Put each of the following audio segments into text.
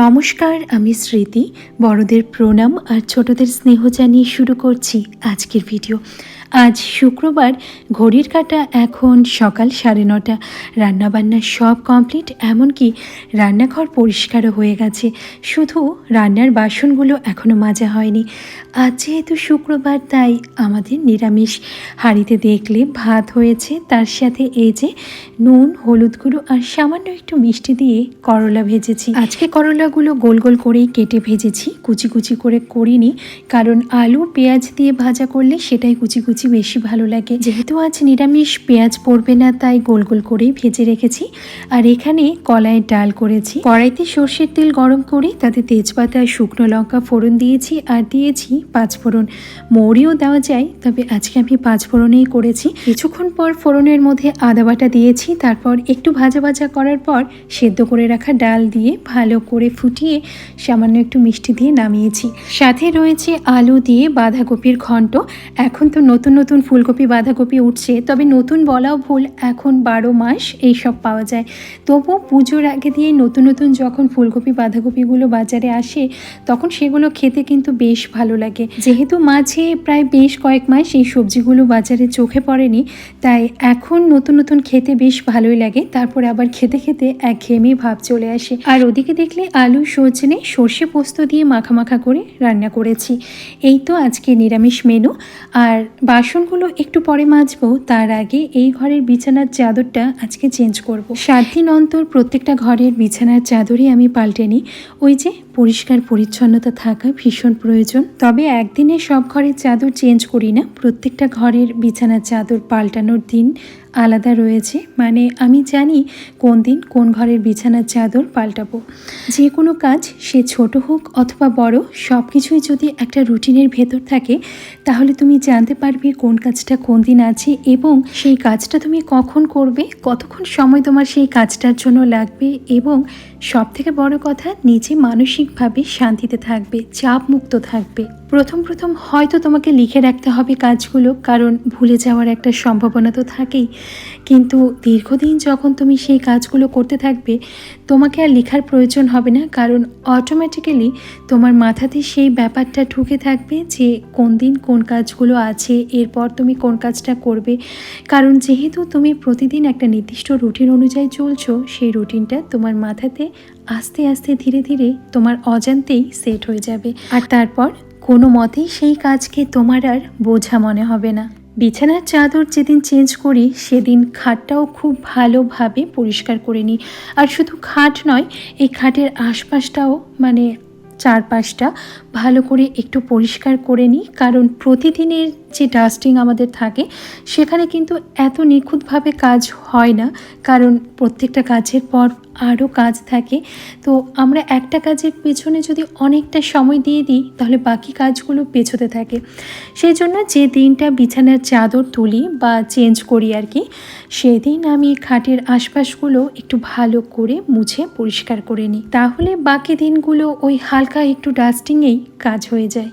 নমস্কার আমি স্মৃতি। বড়দের প্রণাম আর ছোটদের স্নেহ জানিয়ে শুরু করছি আজকের ভিডিও। আজ শুক্রবার ঘড়ির কাটা এখন সকাল সাড়ে নটা। রান্নাবান্না সব কমপ্লিট এমনকি রান্নাঘর পরিষ্কারও হয়ে গেছে। শুধু রান্নার বাসনগুলো এখনও মাজা হয়নি। আজ যেহেতু শুক্রবার, তাই আমাদের নিরামিষ। হাঁড়িতে দেখলে ভাত হয়েছে, তার সাথে এই যে নুন, হলুদ গুঁড়ো আর সামান্য একটু মিষ্টি দিয়ে করলা ভেজেছি। আজকে করলাগুলো গোল গোল করেই কেটে ভেজেছি, কুচি কুচি করে করিনি, কারণ আলু, পেঁয়াজ দিয়ে ভাজা করলে সেটাই কুচি কুচি বেশি ভালো লাগে। যেহেতু আজ নিরামিষ, পেঁয়াজ পড়বে না, তাই গোল গোল করেই ভেজে রেখেছি। আর এখানে কলাইয়ের ডাল করেছি। কড়াইতে সর্ষের তেল গরম করে তাতে তেজপাতা, শুকনো লঙ্কা ফোড়ন দিয়েছি আর দিয়েছি পাঁচ ফোড়ন। মৌরিও দেওয়া যায়, তবে আজকে আমি পাঁচ ফোড়নেই করেছি। কিছুক্ষণ পর ফোড়নের মধ্যে আদা বাটা দিয়েছি, তারপর একটু ভাজা ভাজা করার পর সেদ্ধ করে রাখা ডাল দিয়ে ভালো করে ফুটিয়ে সামান্য একটু মিষ্টি দিয়ে নামিয়েছি। সাথে রয়েছে আলু দিয়ে বাঁধাকপির ঘন্ট। এখন তো নতুন নতুন ফুলকপি, বাঁধাকপি উঠছে। তবে নতুন বলাও ভুল, এখন বারো মাস এইসব পাওয়া যায়। তবু পুজোর আগে দিয়ে নতুন নতুন যখন ফুলকপি, বাঁধাকপিগুলো বাজারে আসে, তখন সেগুলো খেতে কিন্তু বেশ ভালো লাগে। যেহেতু মাঝে প্রায় বেশ কয়েক মাস এই সবজিগুলো বাজারে চোখে পড়েনি, তাই এখন নতুন নতুন খেতে বেশ ভালোই লাগে। তারপর আবার খেতে খেতে একঘেয়েমি ভাব চলে আসে। আর ওদিকে দেখলে আলু, সজনে, সর্ষে পোস্ত দিয়ে মাখা মাখা করে রান্না করেছি। এই তো আজকে নিরামিষ মেনু আর বাসনগুলো একটু পরে মাজবো, তার আগে এই ঘরের বিছানার চাদরটা আজকে চেঞ্জ করব। সাত দিন অন্তর প্রত্যেকটা ঘরের বিছানার চাদরই আমি পাল্টে নিই ওই যে পরিষ্কার পরিচ্ছন্নতা থাকা ভীষণ প্রয়োজন। তবে একদিনে সব ঘরের চাদর চেঞ্জ করি না। প্রত্যেকটা ঘরের বিছানার চাদর পাল্টানোর দিন আলাদা রয়েছে। মানে আমি জানি কোন দিন কোন ঘরের বিছানার চাদর পাল্টাবো। যে কোনো কাজ, সে ছোট হোক অথবা বড় সব কিছুই যদি একটা রুটিনের ভেতর থাকে, তাহলে তুমি জানতে পারবে কোন কাজটা কোন দিন আছে এবং সেই কাজটা তুমি কখন করবে, কতক্ষণ সময় তোমার সেই কাজটার জন্য লাগবে এবং সব থেকে বড় কথা, নিজে মানসিকভাবে শান্তিতে থাকবে চাপ মুক্ত থাকবে। প্রথম প্রথম হয়তো তোমাকে লিখে রাখতে হবে কাজগুলো, কারণ ভুলে যাওয়ার একটা সম্ভাবনা তো থাকেই। কিন্তু দীর্ঘদিন যখন তুমি সেই কাজগুলো করতে থাকবে, তোমাকে আর লেখার প্রয়োজন হবে না। কারণ অটোমেটিক্যালি তোমার মাথাতে সেই ব্যাপারটা ঢুকে থাকবে যে কোন দিন কোন কাজগুলো আছে, এরপর তুমি কোন কাজটা করবে। কারণ যেহেতু তুমি প্রতিদিন একটা নির্দিষ্ট রুটিন অনুযায়ী চলছো, সেই রুটিনটা তোমার মাথাতে আস্তে আস্তে ধীরে ধীরে তোমার অজান্তেই সেট হয়ে যাবে। আর তারপর কোনো মতেই সেই কাজকে তোমার আর বোঝা মনে হবে না। বিছানার চাদর যেদিন চেঞ্জ করি, সেদিন খাটটাও খুব ভালোভাবে পরিষ্কার করে নিই। আর শুধু খাট নয়, এই খাটের আশপাশটাও মানে চারপাশটা ভালো করে একটু পরিষ্কার করে নিই, কারণ প্রতিদিনের যে ডাস্টিং আমাদের থাকে, সেখানে কিন্তু এত নিখুঁতভাবে কাজ হয় না, কারণ প্রত্যেকটা কাজের পর আরও কাজ থাকে। তো আমরা একটা কাজের পেছনে যদি অনেকটা সময় দিয়ে দিই, তাহলে বাকি কাজগুলো পেছোতে থাকে। সেই জন্য যে দিনটা বিছানার চাদর তুলি বা চেঞ্জ করি আর কি, সেদিন আমি খাটের আশপাশগুলো একটু ভালো করে মুছে পরিষ্কার করে নিই। তাহলে বাকি দিনগুলো ওই হালকা একটু ডাস্টিংয়েই কাজ হয়ে যায়।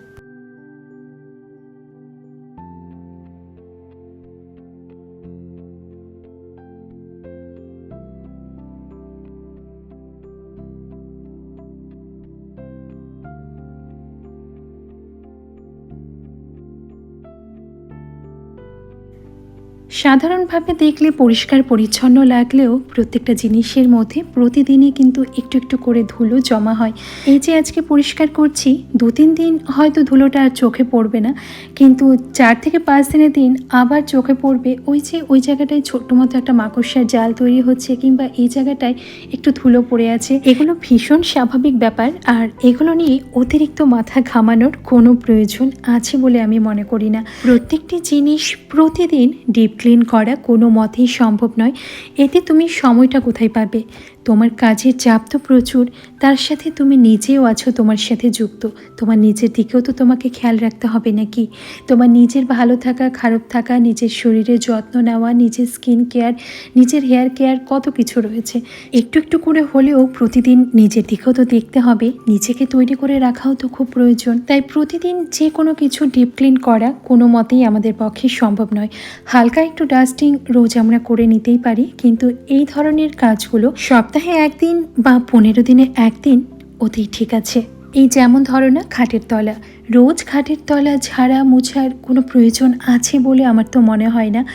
সাধারণভাবে দেখলে পরিষ্কার, পরিচ্ছন্ন লাগলেও প্রত্যেকটা জিনিসের মধ্যে প্রতিদিনই কিন্তু একটু একটু করে ধুলো জমা হয়। এই যে আজকে পরিষ্কার করছি, দু, তিন দিন হয়তো ধুলোটা আর চোখে পড়বে না, কিন্তু চার থেকে পাঁচ দিনের দিন আবার চোখে পড়বে। ওই যে ওই জায়গাটায় ছোট্ট মতো একটা মাকড়সার জাল তৈরি হচ্ছে কিংবা এই জায়গাটায় একটু ধুলো পড়ে আছে, এগুলো ভীষণ স্বাভাবিক ব্যাপার। আর এগুলো নিয়ে অতিরিক্ত মাথা ঘামানোর কোনো প্রয়োজন আছে বলে আমি মনে করি না। প্রত্যেকটি জিনিস প্রতিদিন ডিপ ক্লিন করা কোনো মতেই সম্ভব নয়। এতে তুমি সময়টা কোথায় পাবে? তোমার কাজের চাপ তো প্রচুর, তার সাথে তুমি নিজেও আছো তোমার সাথে যুক্ত। তোমার নিজের দিকেও তো তোমাকে খেয়াল রাখতে হবে নাকি? তোমার নিজের ভালো থাকা, খারাপ থাকা, নিজের শরীরের যত্ন নেওয়া, নিজের স্কিন কেয়ার নিজের হেয়ার কেয়ার কত কিছু রয়েছে। একটু একটু করে হলেও প্রতিদিন নিজের দিকেও তো দেখতে হবে, নিজেকে তৈরি করে রাখাও তো খুব প্রয়োজন। তাই প্রতিদিন যে কোনো কিছু ডিপ ক্লিন করা কোনো মতেই আমাদের পক্ষে সম্ভব নয়। হালকা একটু ডাস্টিং রোজ আমরা করে নিতেই পারি, কিন্তু এই ধরনের কাজগুলো সপ্তাহে একদিন বা পনেরো দিনে একদিন ওতেই ঠিক আছে। এই যেমন ধরো না খাটের তলা। রোজ খাটের তলা ঝাড়া মোছার কোনো প্রয়োজন আছে বলে আমার তো মনে হয় না।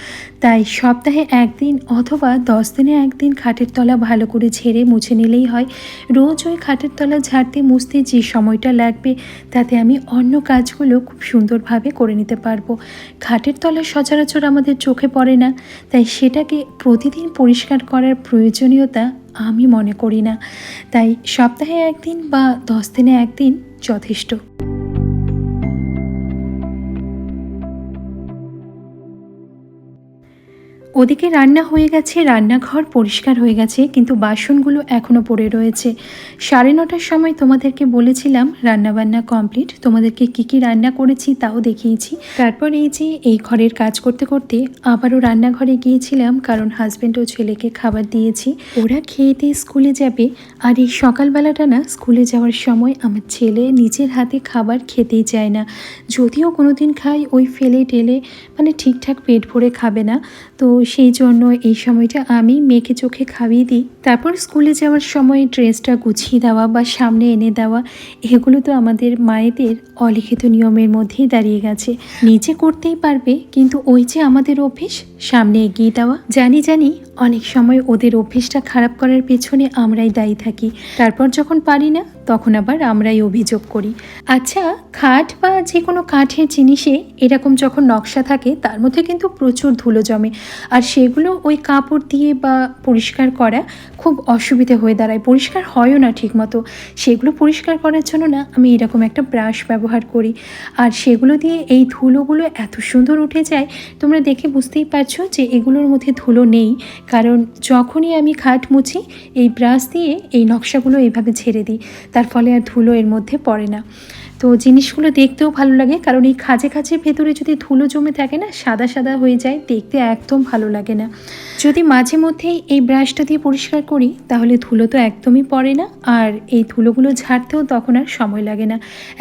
তাই সপ্তাহে একদিন অথবা দশ দিনে একদিন খাটের তলা ভালো করে ঝেড়ে মুছে নিলেই হয়। রোজ ওই খাটের তলা ঝাড়তে মুছতে যে সময়টা লাগবে, তাতে আমি অন্য কাজগুলো খুব সুন্দরভাবে করে নিতে পারব। খাটের তলা সচরাচর আমাদের চোখে পড়ে না। তাই সেটাকে প্রতিদিন পরিষ্কার করার প্রয়োজনীয়তা আমি মনে করি না। তাই সপ্তাহে একদিন বা দশ দিনে একদিন যথেষ্ট। ওদিকে রান্না হয়ে গেছে, রান্নাঘর পরিষ্কার হয়ে গেছে, কিন্তু বাসনগুলো এখনও পড়ে রয়েছে। সাড়ে নটার সময় তোমাদেরকে বলেছিলাম রান্নাবান্না কমপ্লিট। তোমাদেরকে কি কি রান্না করেছি তাও দেখিয়েছি। তারপর এই যে এই ঘরের কাজ করতে করতে আবারও রান্নাঘরে গিয়েছিলাম, কারণ হাজব্যান্ড ও ছেলেকে খাবার দিয়েছি। ওরা খেয়ে দিয়ে স্কুলে যাবে, আর এই সকালবেলাটা না স্কুলে যাওয়ার সময় আমার ছেলে নিজের হাতে খাবার খেতেই চায় না। যদিও কোনো দিন খাই ওই ফেলে টেলে মানে ঠিকঠাক পেট ভরে খাবে না। তো সেই জন্য এই সময়টা আমি মেয়েকে চোখে খাইয়ে দিই। তারপর স্কুলে যাওয়ার সময় ড্রেসটা গুছিয়ে দেওয়া বা সামনে এনে দেওয়া, এগুলো তো আমাদের মায়েদের অলিখিত নিয়মের মধ্যেই দাঁড়িয়ে গেছে। নিজে করতেই পারবে, কিন্তু ওই যে আমাদের অভ্যেস, সামনে এগিয়ে দেওয়া। জানি জানি, অনেক সময় ওদের অভ্যেসটা খারাপ করার পেছনে আমরাই দায়ী থাকি। তারপর যখন পারি না তখন আবার আমরাই অভিযোগ করি। আচ্ছা খাট বা যে কোনো কাঠের জিনিসে এরকম যখন নকশা থাকে, তার মধ্যে কিন্তু প্রচুর ধুলো জমে। আর সেগুলো ওই কাপড় দিয়ে বা পরিষ্কার করা খুব অসুবিধে হয়ে দাঁড়ায়। পরিষ্কার হয়ও না ঠিকমতো। সেগুলো পরিষ্কার করার জন্য না আমি এরকম একটা ব্রাশ ব্যবহার করি। আর সেগুলো দিয়ে এই ধুলোগুলো এত সুন্দর উঠে যায়, তোমরা দেখে বুঝতেই পারছ যে এগুলোর মধ্যে ধুলো নেই। কারণ যখনই আমি খাট মুছি, এই ব্রাশ দিয়ে এই নকশাগুলো এইভাবে ছেড়ে দিই। তার ফলে আর ধুলো এর মধ্যে পড়ে না। তো জিনিসগুলো দেখতেও ভালো লাগে, কারণ এই খাঁজে খাঁজের ভেতরে যদি ধুলো জমে থাকে না, সাদা সাদা হয়ে যায়, দেখতে একদম ভালো লাগে না। যদি মাঝে মধ্যেই এই ব্রাশটা দিয়ে পরিষ্কার করি, তাহলে ধুলো তো একদমই পড়ে না, আর এই ধুলোগুলো ঝাড়তেও তখন আর সময় লাগে না।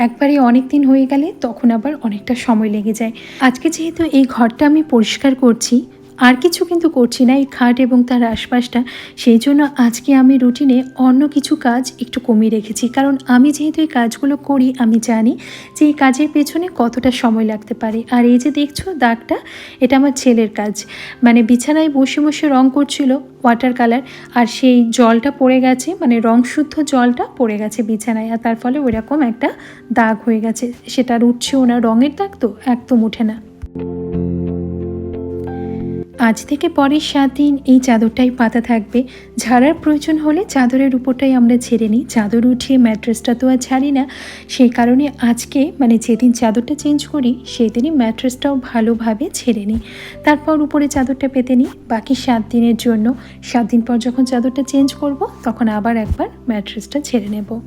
একবারে অনেক দিন হয়ে গেলে তখন আবার অনেকটা সময় লেগে যায়। আজকে যেহেতু এই ঘরটা আমি পরিষ্কার করছি আর কিছু কিন্তু করছি না এই খাট এবং তার আশপাশটা। সেই জন্য আজকে আমি রুটিনে অন্য কিছু কাজ একটু কমিয়ে রেখেছি। কারণ আমি যেহেতু এই কাজগুলো করি, আমি জানি যে এই কাজের পেছনে কতটা সময় লাগতে পারে। আর এই যে দেখছ দাগটা, এটা আমার ছেলের কাজ। মানে বিছানায় বসে বসে রং করছিল ওয়াটার কালার, আর সেই জলটা পড়ে গেছে মানে রং শুদ্ধ জলটা পড়ে গেছে বিছানায়। আর তার ফলে ওইরকম একটা দাগ হয়ে গেছে। সেটা আর উঠছেও না। রঙের দাগ তো একদম উঠে না। আজ থেকে পরের সাত দিন এই চাদরটাই পাতা থাকবে। ঝাড়ার প্রয়োজন হলে চাদরের উপরটাই আমরা ছেড়ে নিই। চাদর উঠিয়ে ম্যাট্রেসটা তো আর ছাড়ি না। সেই কারণে আজকে মানে যেদিন চাদরটা চেঞ্জ করি সেই দিনই ম্যাট্রেসটাও ভালোভাবে ছেড়ে নিই। তারপর উপরে চাদরটা পেতে নিই। বাকি সাত দিনের জন্য, সাত দিন পর যখন চাদরটা চেঞ্জ করব, তখন আবার একবার ম্যাট্রেসটা ছেড়ে নেব।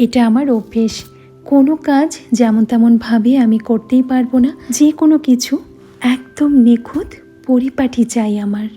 এটা আমার অভ্যেস। কোনো কাজ যেমন তেমনভাবে আমি করতেই পারব না। যে কোনো কিছু একদম নিখুঁত পরিপাটি চাই আমার।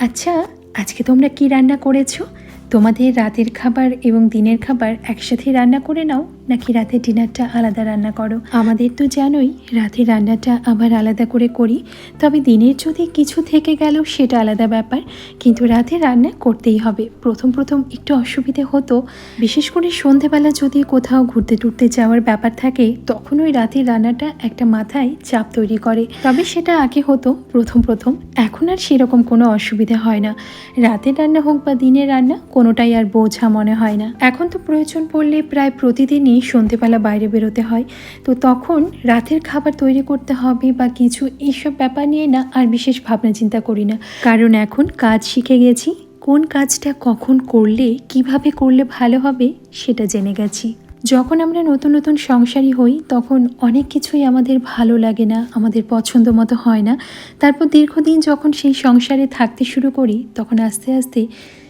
আচ্ছা আজকে তোমরা কি রান্না করেছ? তোমাদের রাতের খাবার এবং দিনের খাবার একসাথে রান্না করে নাও। নাকি রাতের ডিনারটা আলাদা রান্না করো? আমাদের তো জানোই রাতের রান্নাটা আবার আলাদা করে করি। তবে দিনের যদি কিছু থেকে গেল, সেটা আলাদা ব্যাপার। কিন্তু রাতে রান্না করতেই হবে। প্রথম প্রথম একটু অসুবিধে হতো। বিশেষ করে সন্ধেবেলা যদি কোথাও ঘুরতে টুরতে যাওয়ার ব্যাপার থাকে তখন ওই রাতের রান্নাটা একটা মাথায় চাপ তৈরি করে। তবে সেটা আগে হতো, প্রথম প্রথম। এখন আর সেরকম কোনো অসুবিধা হয় না। রাতের রান্না হোক বা দিনের রান্না, কোনোটাই আর বোঝা মনে হয় না। এখন তো প্রয়োজন পড়লে প্রায় প্রতিদিনই নিয়ে সন্ধেবেলা বাইরে বেরোতে হয়। তো তখন রাতের খাবার তৈরি করতে হবে বা কিছু এইসব ব্যাপার নিয়ে না আর বিশেষ ভাবনা চিন্তা করি না। কারণ এখন কাজ শিখে গেছি। কোন কাজটা কখন করলে, কীভাবে করলে ভালো হবে সেটা জেনে গেছি। যখন আমরা নতুন নতুন সংসারী হই, তখন অনেক কিছুই আমাদের ভালো লাগে না, আমাদের পছন্দ মতো হয় না। তারপর দীর্ঘদিন যখন সেই সংসারে থাকতে শুরু করি, তখন আস্তে আস্তে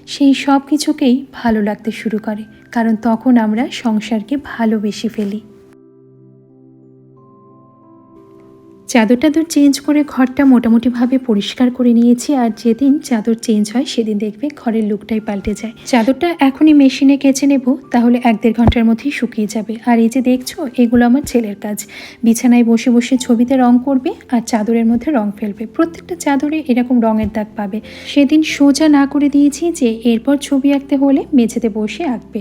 সেই সব কিছুকেই ভালো লাগতে শুরু করে কারণ তখন আমরা সংসারকে ভালোবেসে ফেলি। চাদর টাদর চেঞ্জ করে ঘরটা মোটামুটিভাবে পরিষ্কার করে নিয়েছি আর যেদিন চাদর চেঞ্জ হয় সেদিন দেখবে ঘরের লুকটাই পাল্টে যায়। চাদরটা এখনই মেশিনে কেচে নেব, তাহলে এক দেড় ঘণ্টার মধ্যেই শুকিয়ে যাবে। আর এই যে দেখছ, এগুলো আমার ছেলের কাজ। বিছানায় বসে বসে ছবিতে রং করবে আর চাদরের মধ্যে রং ফেলবে। প্রত্যেকটা চাদরে এরকম রঙের দাগ পাবে। সেদিন সোজা না করে দিয়েছি যে এরপর ছবি আঁকতে হলে মেঝেতে বসে আঁকবে।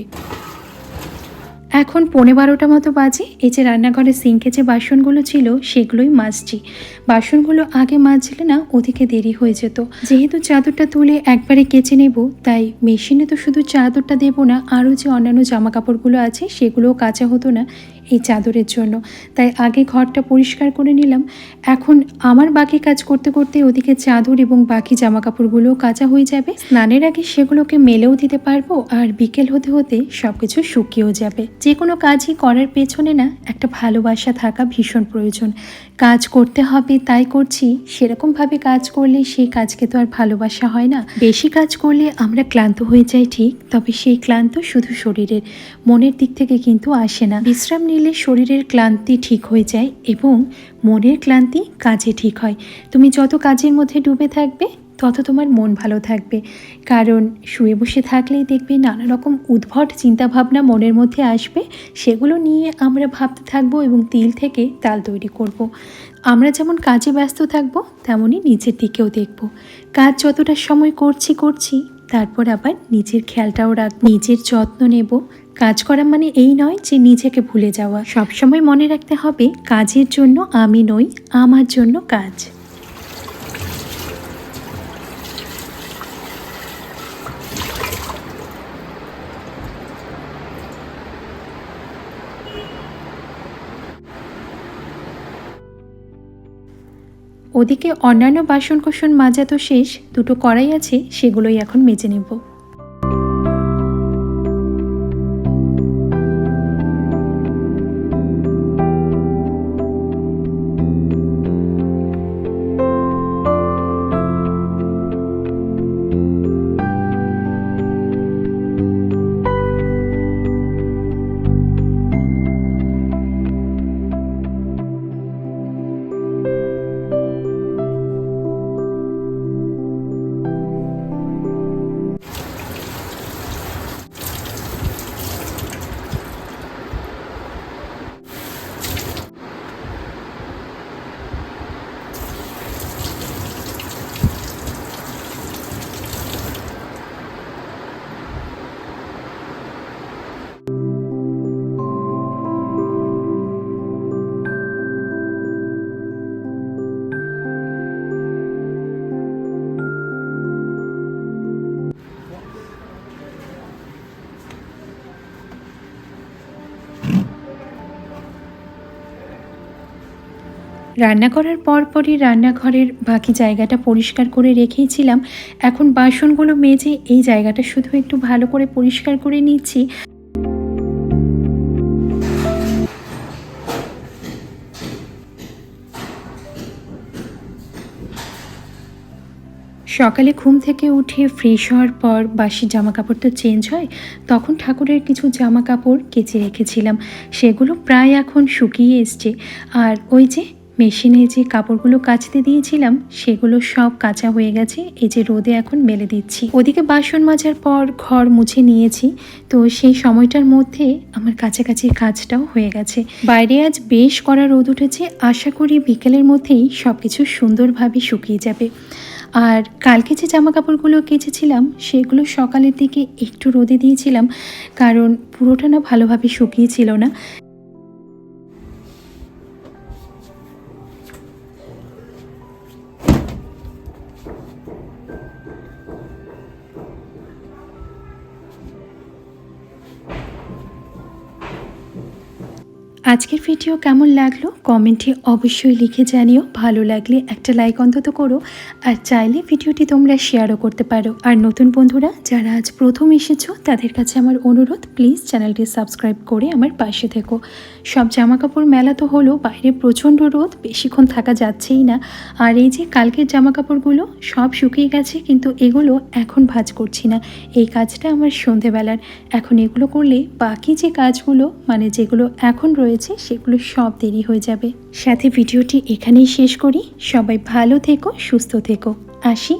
এখন পৌনে বারোটা মতো বাজে। এই যে রান্নাঘরে সিঙ্কে যে বাসনগুলো ছিল, সেগুলোই মাজছি। বাসনগুলো আগে মাজলে না ওদিকে দেরি হয়ে যেত। যেহেতু চাদরটা তুলে একবারে কেচে নেব, তাই মেশিনে তো শুধু চাদরটা দেবো না, আরও যে অন্যান্য জামা কাপড়গুলো আছে, সেগুলোও কাচা হতো না এই চাদরের জন্য। তাই আগে ঘরটা পরিষ্কার করে নিলাম। এখন আমার বাকি কাজ করতে করতে ওদিকে চাদর এবং বাকি জামা কাপড়গুলোও কাঁচা হয়ে যাবে। স্নানের আগে সেগুলোকে মেলেও দিতে পারব, আর বিকেল হতে হতে সব কিছু শুকিয়েও যাবে। যে কোনো কাজই করার পেছনে না একটা ভালোবাসা থাকা ভীষণ প্রয়োজন। কাজ করতে হবে, তাই করছি। সেরকমভাবে কাজ করলে সেই কাজকে তো আর ভালোবাসা হয় না। বেশি কাজ করলে আমরা ক্লান্ত হয়ে যাই ঠিক, তবে সেই ক্লান্ত শুধু শরীরের। মনের দিক থেকে কিন্তু আসে না। বিশ্রাম নিলে শরীরের ক্লান্তি ঠিক হয়ে যায় এবং মনের ক্লান্তি কাজে ঠিক হয়। তুমি যত কাজের মধ্যে ডুবে থাকবে তত তোমার মন ভালো থাকবে। কারণ শুয়ে বসে থাকলেই দেখবে নানা রকম উদ্ভট চিন্তাভাবনা মনের মধ্যে আসবে। সেগুলো নিয়ে আমরা ভাবতে থাকব এবং তিল থেকে তাল তৈরি করব। আমরা যেমন কাজে ব্যস্ত থাকব, তেমনই নিজের দিকেও দেখব। কাজ যতটা সময় করছি করছি, তারপর আবার নিজের খেয়ালটাও রাখ নিজের যত্ন নেব। কাজ করা মানে এই নয় যে নিজেকে ভুলে যাওয়া। সবসময় মনে রাখতে হবে, কাজের জন্য আমি নই, আমার জন্য কাজ। ওদিকে অন্যান্য বাসনকোসন মাজা তো শেষ দুটো কড়াই আছে সেগুলোই এখন মেজে নেব। রান্না করার পরপরই রান্নাঘরের বাকি জায়গাটা পরিষ্কার করে রেখেইছিলাম এখন বাসনগুলো মেজে এই জায়গাটা শুধু একটু ভালো করে পরিষ্কার করে নিচ্ছি। সকালে ঘুম থেকে উঠে ফ্রেশ হওয়ার পর বাসি জামা কাপড় তো চেঞ্জ হয়, তখন ঠাকুরের কিছু জামা কাপড় কেচে রেখেছিলাম। সেগুলো প্রায় এখন শুকিয়ে এসছে। আর ওই যে মেশিনে যে কাপড়গুলো কাচতে দিয়েছিলাম, সেগুলো সব কাঁচা হয়ে গেছে, এই যে রোদে এখন মেলে দিচ্ছি। ওদিকে বাসন মাজার পর ঘর মুছে নিয়েছি, তো সেই সময়টার মধ্যে আমার কাছাকাছি কাজটাও হয়ে গেছে। বাইরে আজ বেশ করা রোদ উঠেছে, আশা করি বিকেলের মধ্যেই সব কিছু সুন্দরভাবে শুকিয়ে যাবে। আর কালকে যে জামা কাপড়গুলো কেচেছিলাম, সেগুলো সকালের দিকে একটু রোদে দিয়েছিলাম, কারণ পুরোটা না ভালোভাবে শুকিয়েছিল না। আজকের ভিডিও কেমন লাগল? কমেন্টে অবশ্যই লিখে জানিও। ভালো লাগলে একটা লাইক অন্তত করো। আর চাইলে ভিডিওটি তোমরা শেয়ারও করতে পারো। আর নতুন বন্ধুরা, যারা আজ প্রথম এসেছ, তাদের কাছে আমার অনুরোধ প্লিজ চ্যানেলটি সাবস্ক্রাইব করে আমার পাশে থেকো। সব জামা কাপড় মেলা তো হলো, বাইরে প্রচণ্ড রোদ, বেশিক্ষণ থাকা যাচ্ছেই না। আর এই যে কালকের জামা কাপড়গুলো সব শুকিয়ে গেছে, কিন্তু এগুলো এখন ভাঁজ করছি না। এই কাজটা আমার সন্ধেবেলার। এখন এগুলো করলে বাকি যে কাজগুলো মানে যেগুলো এখন রয়েছে সেগুলো সব দেরি হয়ে যাবে। সাথে ভিডিওটি এখানেই শেষ করি। সবাই ভালো থেকো, সুস্থ থেকো। আসি।